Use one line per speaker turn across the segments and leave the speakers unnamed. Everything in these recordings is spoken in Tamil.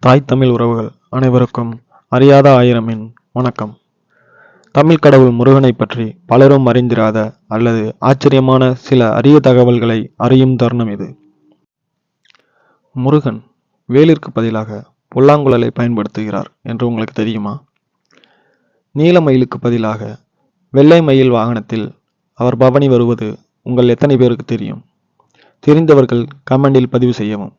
தாய் தமிழ் உறவுகள் அனைவருக்கும் அறியாத ஆயிரமின் வணக்கம். தமிழ் கடவுள் முருகனைப் பற்றி பலரும் அறிந்திராத அல்லது ஆச்சரியமான சில அரிய தகவல்களை அறியும் தருணம் இது. முருகன் வேலிற்கு பதிலாக புல்லாங்குழலை பயன்படுத்துகிறார் என்று உங்களுக்கு தெரியுமா? நீல மயிலுக்கு பதிலாக வெள்ளை மயில் வாகனத்தில் அவர் பவனி வருவது உங்கள் எத்தனை பேருக்கு தெரியும்? தெரிந்தவர்கள் கமெண்டில் பதிவு செய்யவும்.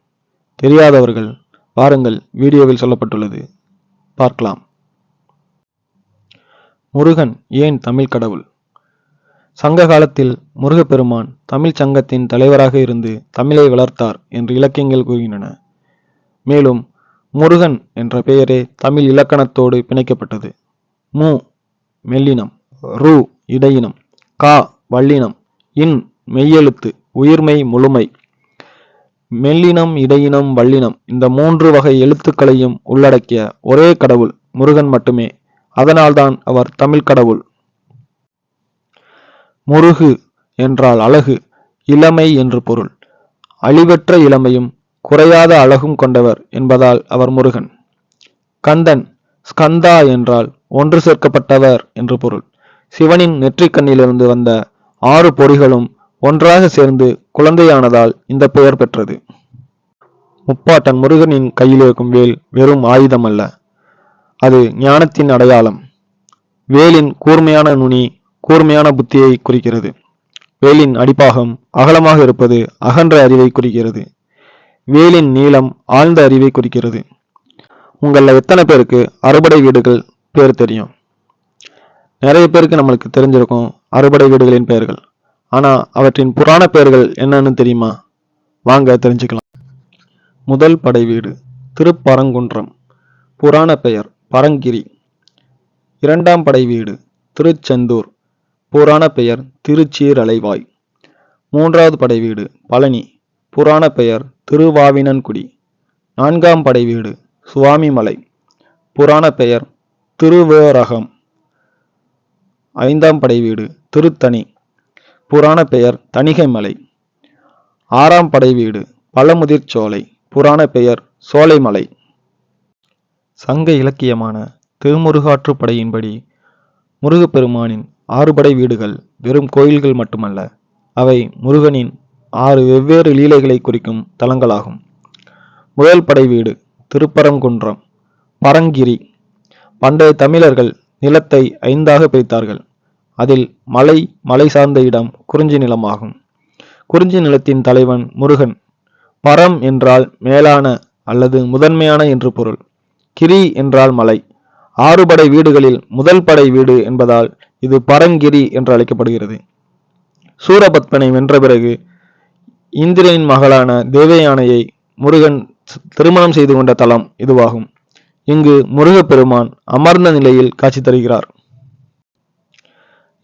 தெரியாதவர்கள் பாருங்கள் வீடியோவில் சொல்லப்பட்டுள்ளது. பார்க்கலாம். முருகன் ஏன் தமிழ் கடவுள்? சங்க காலத்தில் முருகப்பெருமான் தமிழ் சங்கத்தின் தலைவராக இருந்து தமிழை வளர்த்தார் என்று இலக்கியங்கள் கூறுகின்றன. மேலும் முருகன் என்ற பெயரே தமிழ் இலக்கணத்தோடு பிணைக்கப்பட்டது. மு மெல்லினம் ரு இடையினம் கா வல்லினம் இன் மெய்யெழுத்து உயிர்மை முழுமை மெல்லினம் இடையினம் வல்லினம் இந்த மூன்று வகை எழுத்துக்களையும் உள்ளடக்கிய ஒரே கடவுள் முருகன் மட்டுமே. அதனால்தான் அவர் தமிழ் கடவுள். முருகு என்றால் அழகு இளமை என்று பொருள். அழிவற்ற இளமையும் குறையாத அழகும் கொண்டவர் என்பதால் அவர் முருகன். கந்தன் ஸ்கந்தா என்றால் ஒன்று சேர்க்கப்பட்டவர் என்று பொருள். சிவனின் நெற்றிக்கண்ணிலிருந்து வந்த ஆறு பொறிகளும் ஒன்றாக சேர்ந்து குழந்தையானதால் இந்த பெயர் பெற்றது. முப்பாட்டன் முருகனின் கையில் இருக்கும் வேல் வெறும் ஆயுதம் அல்ல அது ஞானத்தின் அடையாளம். வேலின் கூர்மையான நுனி கூர்மையான புத்தியை குறிக்கிறது. வேலின் அடிப்பாகம் அகலமாக இருப்பது அகன்ற அறிவை குறிக்கிறது. வேலின் நீளம் ஆழ்ந்த அறிவை குறிக்கிறது. உங்களில் எத்தனை பேருக்கு அறுபடை வீடுகள் பேர் தெரியும்? நிறைய பேருக்கு நம்மளுக்கு தெரிஞ்சிருக்கும் அறுபடை வீடுகளின் பெயர்கள். ஆனா அவற்றின் புராண பெயர்கள் என்னன்னு தெரியுமா? வாங்க தெரிஞ்சுக்கலாம். முதல் படை வீடு திருப்பரங்குன்றம். புராண பெயர் பரங்கிரி. இரண்டாம் படை வீடு திருச்செந்தூர். புராண பெயர் திருச்சீரலைவாய். மூன்றாவது படை வீடு பழனி. புராண பெயர் திருவாவினன்குடி. நான்காம் படை வீடு சுவாமிமலை. புராண பெயர் திருவேரகம். ஐந்தாம் படை வீடு திருத்தணி. புராண பெயர் தணிகைமலை. ஆறாம் படை வீடு பழமுதிர் சோலை புராண பெயர் சோலைமலை. சங்க இலக்கியமான திருமுருகாற்றுப்படையின்படி முருகப்பெருமானின் ஆறுபடை வீடுகள் வெறும் கோயில்கள் மட்டுமல்ல அவை முருகனின் ஆறு வெவ்வேறு லீலைகளை குறிக்கும் தலங்களாகும். முதல் படை வீடு திருப்பரங்குன்றம் பரங்கிரி. பண்டைய தமிழர்கள் நிலத்தை ஐந்தாக பிரித்தார்கள். அதில் மலை மலை சார்ந்த இடம் குறிஞ்சி நிலமாகும். குறிஞ்சி நிலத்தின் தலைவன் முருகன். பரம் என்றால் மேலான அல்லது முதன்மையான என்று பொருள். கிரி என்றால் மலை. ஆறுபடை வீடுகளில் முதல் படை வீடு என்பதால் இது பரங்கிரி என்று அழைக்கப்படுகிறது. சூரபத்மனை வென்ற பிறகு இந்திரனின் மகளான தேவயானையை முருகன் திருமணம் செய்து கொண்ட தலம் இதுவாகும். இங்கு முருகப்பெருமான் அமர்ந்த நிலையில் காட்சி தருகிறார்.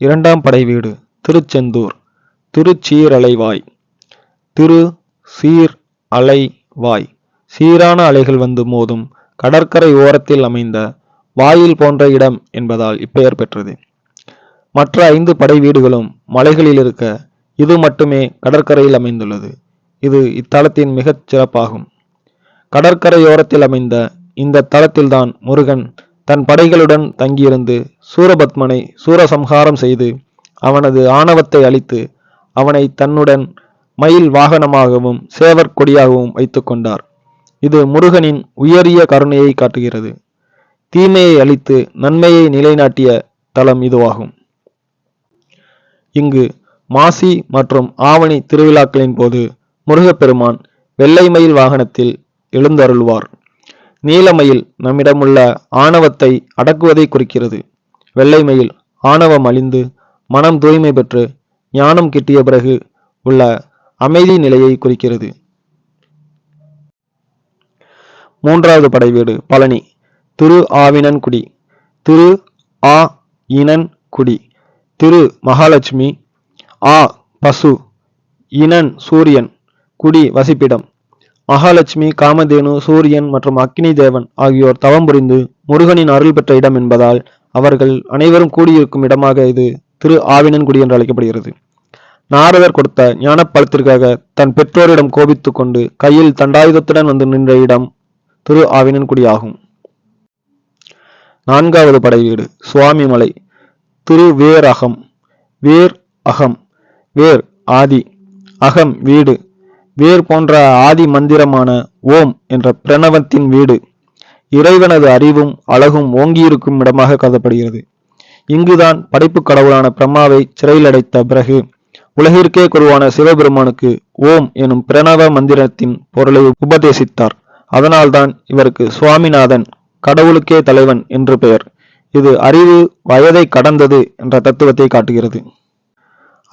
இரண்டாம் படை வீடு திருச்செந்தூர். திருச்சீரலைவாய். திரு சீர் அலை வாய் சீரான அலைகள் வந்து மோதும் கடற்கரை ஓரத்தில் அமைந்த வாயில் போன்ற இடம் என்பதால் இப்பெயர் பெற்றது. மற்ற ஐந்து படை வீடுகளும் மலைகளில் இருக்க இது மட்டுமே கடற்கரையில் அமைந்துள்ளது. இது இத்தலத்தின் மிகச் சிறப்பாகும். கடற்கரையோரத்தில் அமைந்த இந்த தலத்தில்தான் முருகன் தன் படைகளுடன் தங்கியிருந்து சூரபத்மனை சூரசம்ஹாரம் செய்து அவனது ஆணவத்தை அழித்து அவனை தன்னுடன் மயில் வாகனமாகவும் சேவர் கொடியாகவும் கொண்டார். இது முருகனின் உயரிய கருணையை காட்டுகிறது. தீமையை அழித்து நன்மையை நிலைநாட்டிய தலம் இதுவாகும். இங்கு மாசி மற்றும் ஆவணி திருவிழாக்களின் போது முருகப்பெருமான் வெள்ளை மயில் வாகனத்தில் எழுந்தருள்வார். நீலமயில் நம்மிடமுள்ள ஆணவத்தை அடக்குவதை குறிக்கிறது. வெள்ளை மயில் ஆணவம் அழிந்து மனம் தூய்மை பெற்று ஞானம் கிட்டிய பிறகு உள்ள அமைதி நிலையை குறிக்கிறது. மூன்றாவது படை வீடு பழனி. திரு ஆவினன்குடி திரு ஆ இனன் குடி. திரு மகாலட்சுமி. ஆ பசு. இனன் சூரியன். குடி வசிப்பிடம். மகாலட்சுமி காமதேனு சூரியன் மற்றும் அக்னி தேவன் ஆகியோர் தவம் புரிந்து முருகனின் அருள் பெற்ற இடம் என்பதால் அவர்கள் அனைவரும் கூடியிருக்கும் இடமாக இது திரு ஆவினன்குடி என்று அழைக்கப்படுகிறது. நாரதர் கொடுத்த ஞானப்பழத்திற்காக தன் பெற்றோரிடம் கோபித்து கொண்டு கையில் தண்டாயுதத்துடன் வந்து நின்ற இடம் திரு ஆவினன்குடி ஆகும். நான்காவது படை வீடு சுவாமிமலை திரு வேர் அகம் வேர் அகம் வேர் ஆதி அகம் வீடு வேர் போன்ற ஆதி மந்திரமான ஓம் என்ற பிரணவத்தின் வீடு. இறைவனது அறிவும் அழகும் ஓங்கியிருக்கும் இடமாக கருதப்படுகிறது. இங்குதான் படைப்பு கடவுளான பிரம்மாவை சிறையில் அடைத்த பிறகு உலகிற்கே குருவான சிவபெருமானுக்கு ஓம் எனும் பிரணவ மந்திரத்தின் பொருளை உபதேசித்தார். அதனால்தான் இவருக்கு சுவாமிநாதன் கடவுளுக்கே தலைவன் என்று பெயர். இது அறிவு வயதை கடந்தது என்ற தத்துவத்தை காட்டுகிறது.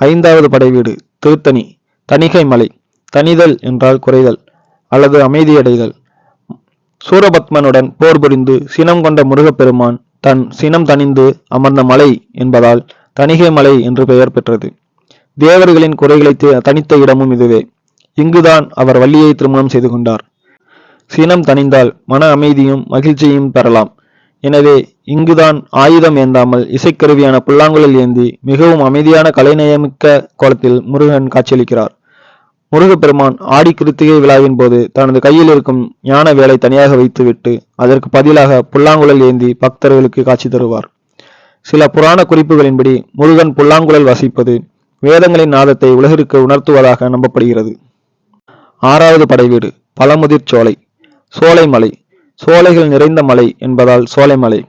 ஐந்தாவது படைவீடு திருத்தணி தணிகை மலை. தணிதல் என்றால் குறைதல் அல்லது அமைதியடைதல். சூரபத்மனுடன் போர் புரிந்து சினம் கொண்ட முருகப்பெருமான் தன் சினம் தணிந்து அமர்ந்த மலை என்பதால் தணிகை மலை என்று பெயர் பெற்றது. தேவர்களின் குறைகளை தனித்த இடமும் இதுவே. இங்குதான் அவர் வள்ளியை திருமணம் செய்து கொண்டார். சினம் தணிந்தால் மன அமைதியும் மகிழ்ச்சியும் பெறலாம். எனவே இங்குதான் ஆயுதம் ஏந்தாமல் இசைக்கருவியான புல்லாங்குழல் ஏந்தி மிகவும் அமைதியான கலைநயமிக்க கோலத்தில் முருகன் காட்சியளிக்கிறார். முருகப்பெருமான் ஆடி கிருத்திகை விழாவின் போது தனது கையில் இருக்கும் ஞான வேலை தனியாக வைத்துவிட்டு அதற்கு பதிலாக புல்லாங்குழல் ஏந்தி பக்தர்களுக்கு காட்சி தருவார். சில புராண குறிப்புகளின்படி முருகன் புல்லாங்குழல் வசிப்பது வேதங்களின் நாதத்தை உலகிற்கு உணர்த்துவதாக நம்பப்படுகிறது. ஆறாவது படைவீடு பழமுதிர் சோலை சோலைமலை சோலைகள் நிறைந்த மலை என்பதால் சோலைமலை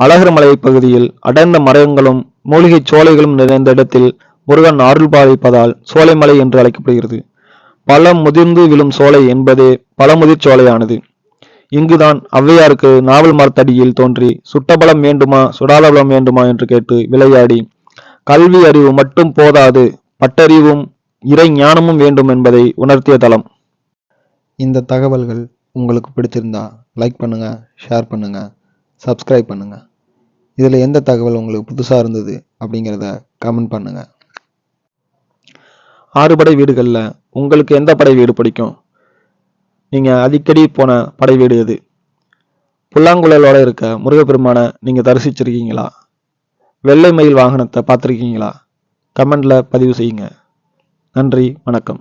அழகர் மலை பகுதியில் அடர்ந்த மரங்களும் மூலிகைச் சோலைகளும் நிறைந்த இடத்தில் முருகன் அருள் பாதிப்பதால் சோலைமலை என்று அழைக்கப்படுகிறது. பழம் முதிர்ந்து விழும் சோலை என்பதே பழமுதிர் சோலையானது. இங்குதான் ஔவையாருக்கு நாவல் மரத்தடியில் தோன்றி சுட்டபலம் வேண்டுமா சுடாலபலம் வேண்டுமா என்று கேட்டு விளையாடி கல்வி அறிவு மட்டும் போதாது பட்டறிவும் இறை ஞானமும் வேண்டும் என்பதை உணர்த்திய தலம். இந்த தகவல்கள் உங்களுக்கு பிடிச்சிருந்தா லைக் பண்ணுங்க ஷேர் பண்ணுங்க சப்ஸ்கிரைப் பண்ணுங்க. இதில் எந்த தகவல் உங்களுக்கு புதுசாக இருந்தது அப்படிங்கிறத கமெண்ட் பண்ணுங்கள் ஆறு படை வீடுகளில் உங்களுக்கு எந்த படை வீடு பிடிக்கும்? நீங்கள் அடிக்கடி போன படை வீடு எது? புல்லாங்குழலோட இருக்க முருகப்பெருமானை நீங்கள் தரிசிச்சிருக்கீங்களா? வெள்ளை மயில் வாகனத்தை பார்த்துருக்கீங்களா? கமெண்டில் பதிவு செய்யுங்க. நன்றி வணக்கம்.